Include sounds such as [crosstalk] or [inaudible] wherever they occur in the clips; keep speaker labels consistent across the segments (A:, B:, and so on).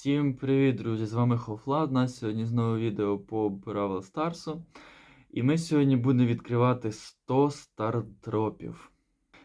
A: Всім привіт, друзі! З вами Хофлад. У нас сьогодні знову відео по Бравл Старсу. І ми сьогодні будемо відкривати 100 стардропів.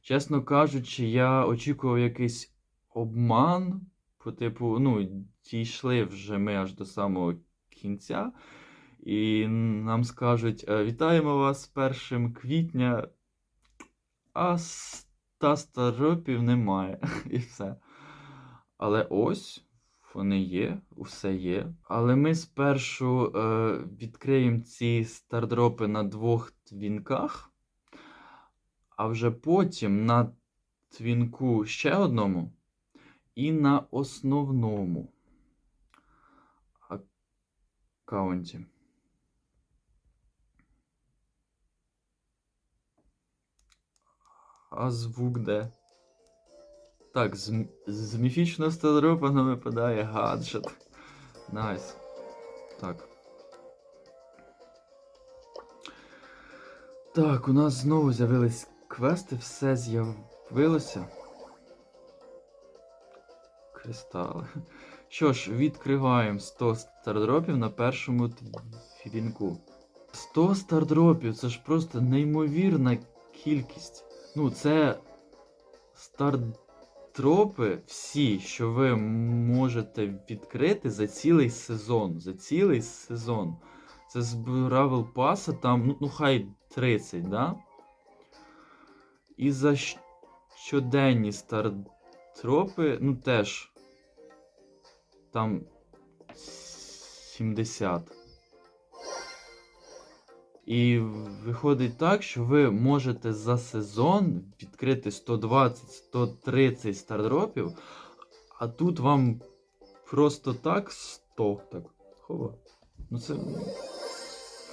A: Чесно кажучи, я очікував якийсь обман. По типу, ну, дійшли вже ми аж до самого кінця. І нам скажуть: «Е, Вітаємо вас 1 квітня, а 100 стардропів немає. [laughs] І все. Але ось вони є, усе є. Але ми спершу е, відкриємо ці стардропи на двох твінках, а вже потім на твінку ще одному і на основному аккаунті. А звук де? Так, з, з міфічного стардропа нам випадає гаджет. Найс. Так. Так, у нас знову з'явились квести, все з'явилося. Кристали. Що ж, відкриваємо 100 стардропів на першому твінку. 100 стардропів це ж просто неймовірна кількість. Ну, це стардропи всі, що ви можете відкрити за цілий сезон. За цілий сезон. Це з Бравл Паса там, ну, ну хай 30, да? І за щоденні стардропи, ну теж. Там 70. І виходить так, що ви можете за сезон відкрити 120-130 стардропів, а тут вам просто так 100. Так, хова. Ну це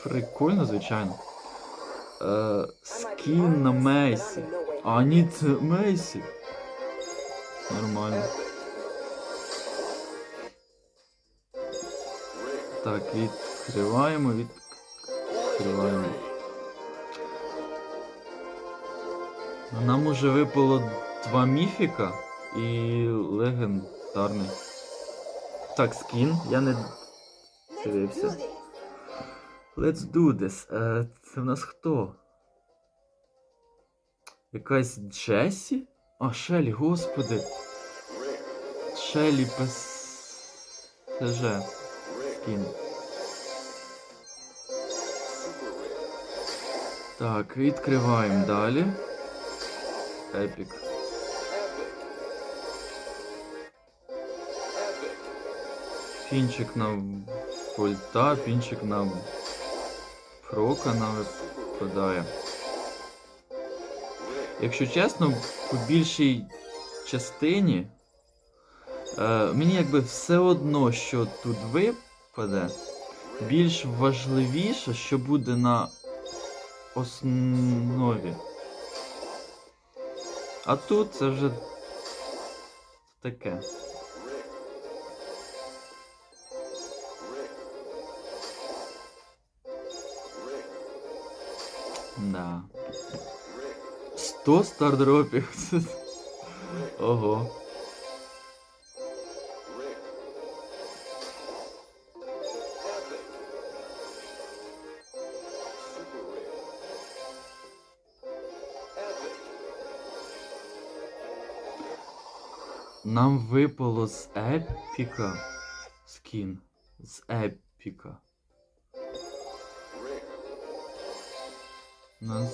A: прикольно, звичайно. Е, скін на Мейсі. А ні, це Мейсі. Нормально. Так, відкриваємо, відкриваємо. Нам уже випало два міфіка і легендарний. Так, скін, я не дивився. Let's do this. Е, це в нас хто? Якась Джесі? А, Шелі, господи. Шелі ПСЖ. Скін. Так, відкриваємо далі. Епік. Пінчик на вольта, пінчик на прока нам випадає. Якщо чесно, по більшій частині е, мені якби все одно, що тут випаде, більш важливіше, що буде на основі. А тут це вже таке. Да. 100 стардропів. [laughs] Ого. Нам випало з епіка скін. З епіка.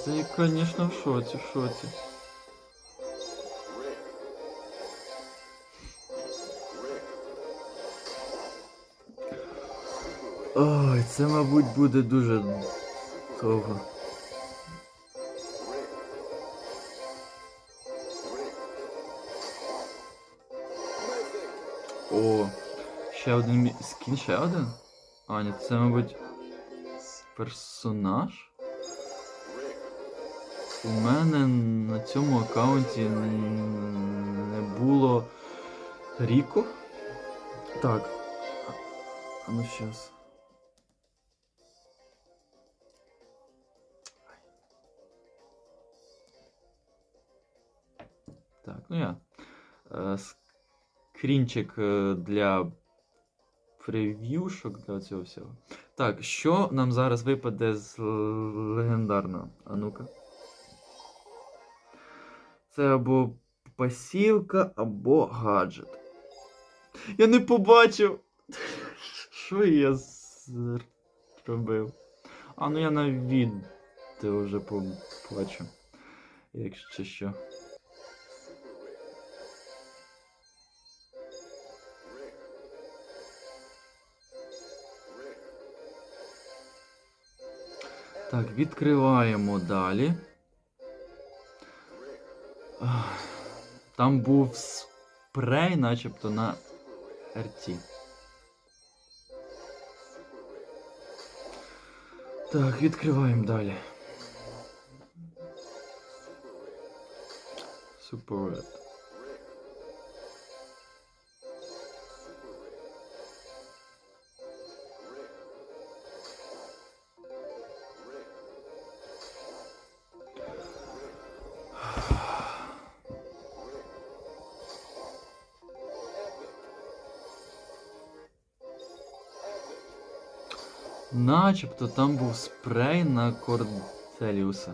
A: Це, звісно, в шоці, в шоці. Ой, це, мабуть, буде дуже довго. О, ще один скін, ще один? А, ні, це, мабуть, персонаж? У мене на цьому аккаунті не було Ріко. Так. А ну щас. Так, ну я. Скрінчик е, для прев'юшок для цього всього. Так, що нам зараз випаде з легендарного? А ну-ка. Це або пасівка, або гаджет. Я не побачив. Що я зробив? А, ну я на відео вже побачу. Якщо що. Так, відкриваємо далі. Там був спрей, начебто на РТ. Так, відкриваємо далі. Super Red. Начебто там був спрей на Корделіуса.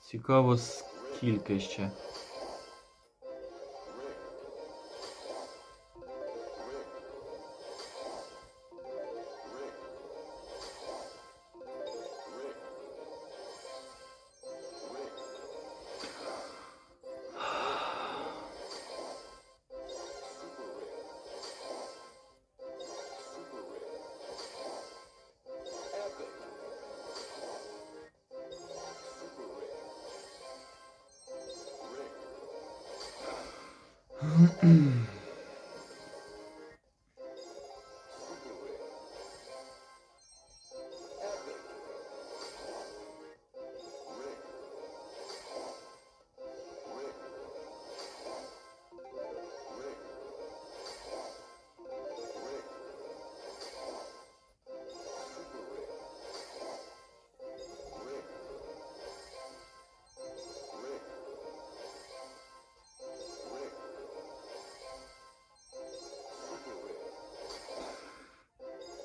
A: Цікаво, скільки ще.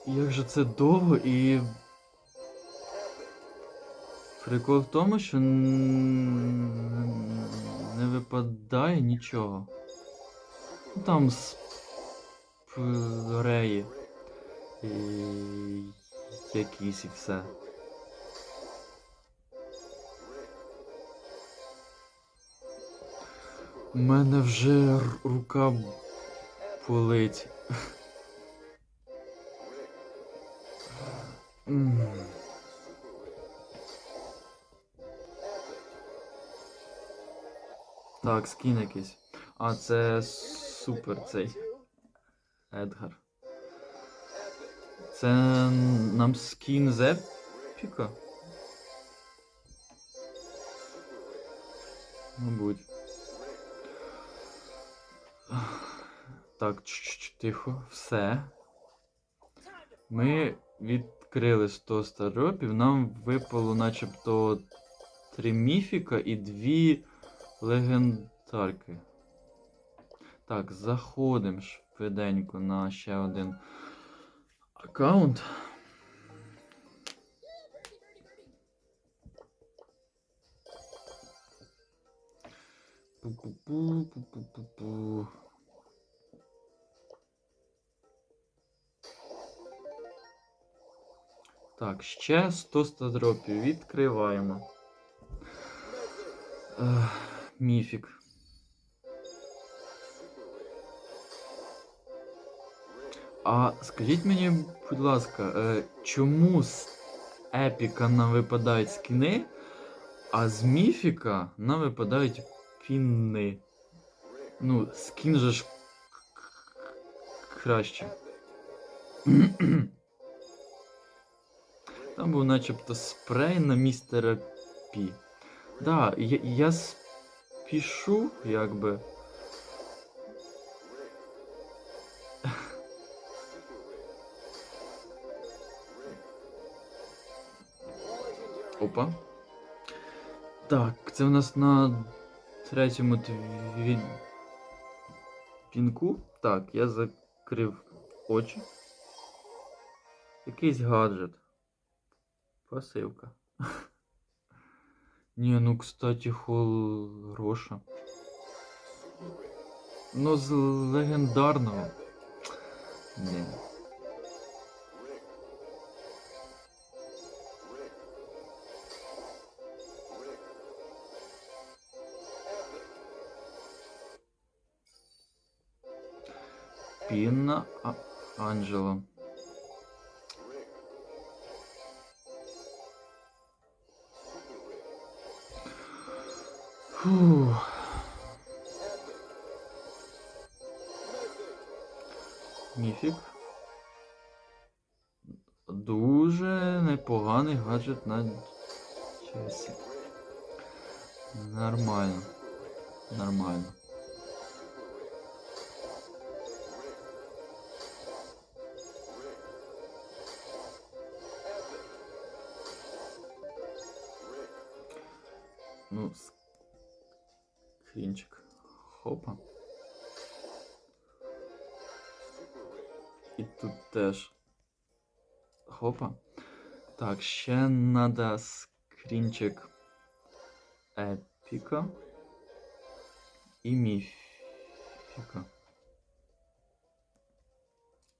A: Як же це довго і. Прикол в тому, що не випадає нічого. Там спреї. І... Якісь і все. У мене вже рука болить. Так, скін якийсь. А, це супер цей. Едгар. Це нам скін з епіка? Мабуть. Так, чш-чш, тихо, все. Ми відкрили 100 старопів, нам випало начебто 3 міфіка і 2 легендарки. Так, заходимо швиденько на ще один аккаунт. Пу-пу-пу, пу-пу-пу-пу. Так, ще 100 стадропів. Відкриваємо. Ех, міфік. А скажіть мені, будь ласка, е, чому з епіка нам випадають скіни, а з міфіка нам випадають пінни? Ну, скін же ж краще. [clears throat] Там був начебто спрей на містера Пі. Да, я, я спішу, якби. Опа. Так, це в нас на третьому тві... пінку. Так, я закрив очі. Якийсь гаджет. Пасивка. [laughs] Ні, ну, кстати, хороша. Ну, з легендарного. Ні. Пінна Анджело. Міфік. Дуже непоганий гаджет на часі. Нормально. Нормально. Ну, скрінчик. Хопа. І тут теж. Хопа. Так, ще надо скрінчик епіка і міфіка.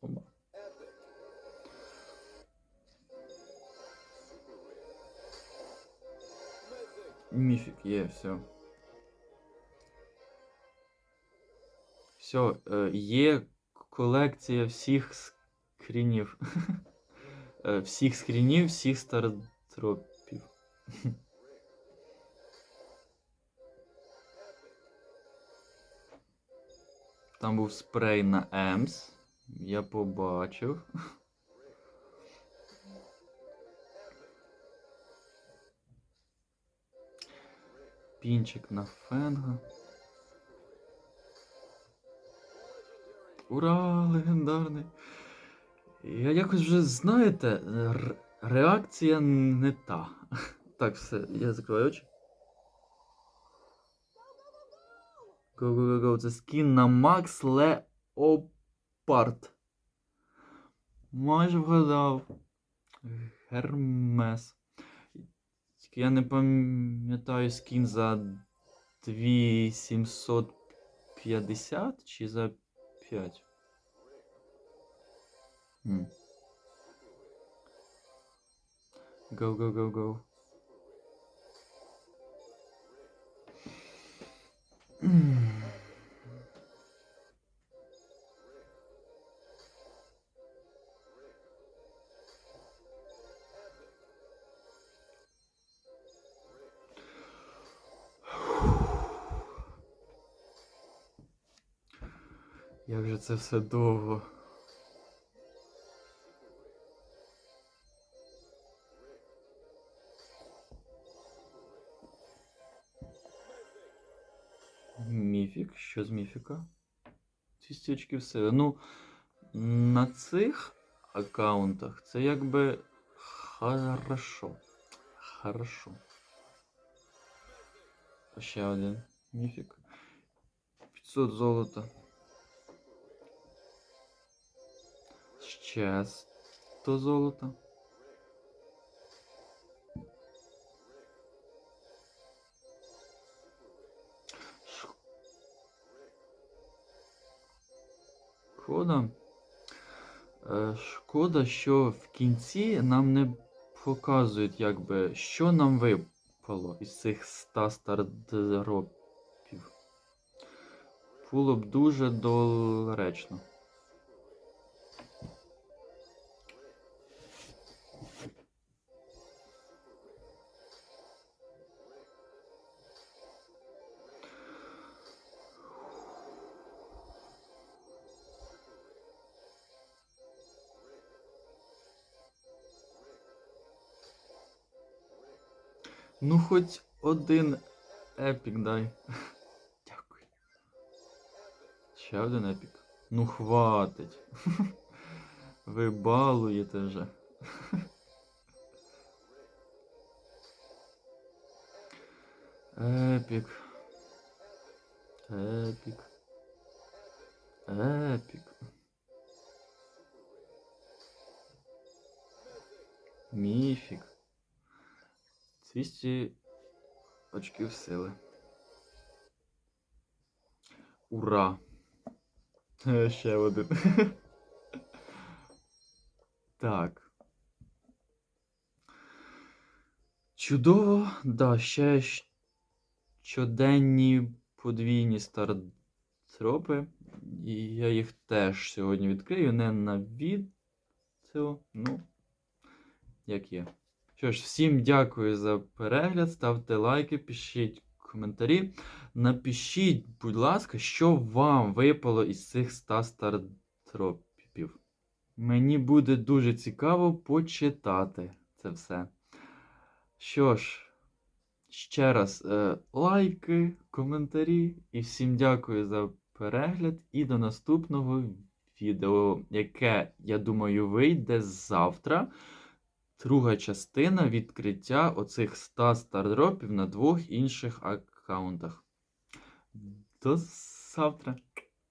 A: Оба. Міфік є, все. Все, є колекція всіх скрінів. [laughs] Е, всіх скрінів, всіх стартропів. [laughs] Там був спрей на Емс. Я побачив. [laughs] Пінчик на фенга. Ура, легендарний. Я якось вже знаєте, реакція не та. [laughs] Так, все, я закриваю очі. Go, go, go, go. Це скін на Макс Леопард. Майже вгадав. Гермес. Тільки я не пам'ятаю скін за 2750 чи за 5. Mm. Go, go, go, go. М. Як же це все довго. Міфік, що з міфіка? Ці стічки все. Ну, на цих аккаунтах це якби хорошо. Хорошо. Ще один міфік. 500 золота. Ще 100 золота. Шкода. Е, Шкода, що в кінці нам не показують, якби, що нам випало із цих 100 стардропів. Було б дуже доречно. Ну, хоч один епік дай. [laughs] Дякую. Ще один епік. Ну, хватить. [laughs] Ви балуєте вже. [laughs] Епік. Епік. Епік. Міфік. 200 очків сили. Ура! Е, Ще один. [laughs] Так. Чудово. Да, ще щоденні подвійні стартропи. І я їх теж сьогодні відкрию. Не на відео. Ну, як є. Що ж, всім дякую за перегляд. Ставте лайки, пишіть коментарі. Напишіть, будь ласка, що вам випало із цих 100 стартропів. Мені буде дуже цікаво почитати це все. Що ж, ще раз е, лайки, коментарі і всім дякую за перегляд і до наступного відео, яке, я думаю, вийде завтра. Друга частина відкриття оцих 100 стардропів на двох інших аккаунтах. До завтра.